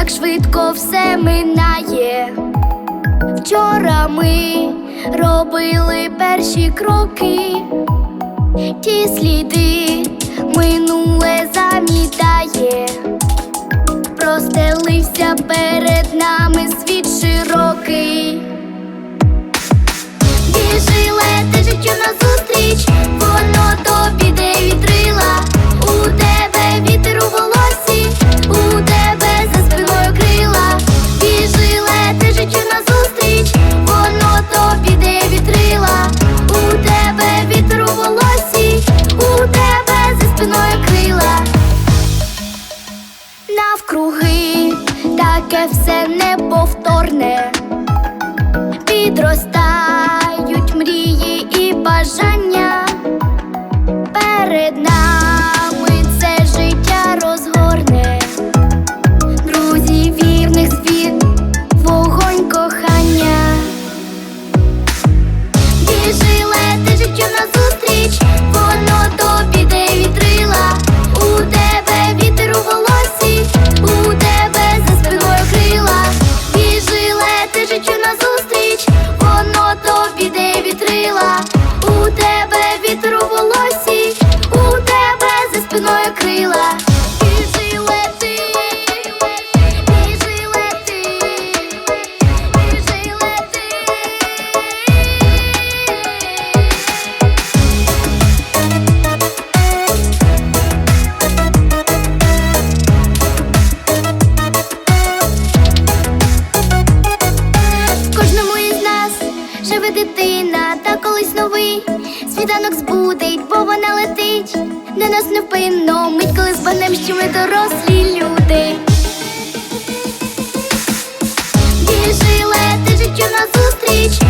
так швидко все минає. Вчора ми робили перші кроки, ті сліди минуле замітає, простелився перед нами світ широкий. Спиною. Навкруги таке все неповторне підростають мрії і бажання. Перед нами нас живе дитина, та колись новий. Світанок збудить, бо вона летить до нас невпинно, мить, коли збагнем, що ми дорослі люди. Біжи, лети життю назустріч,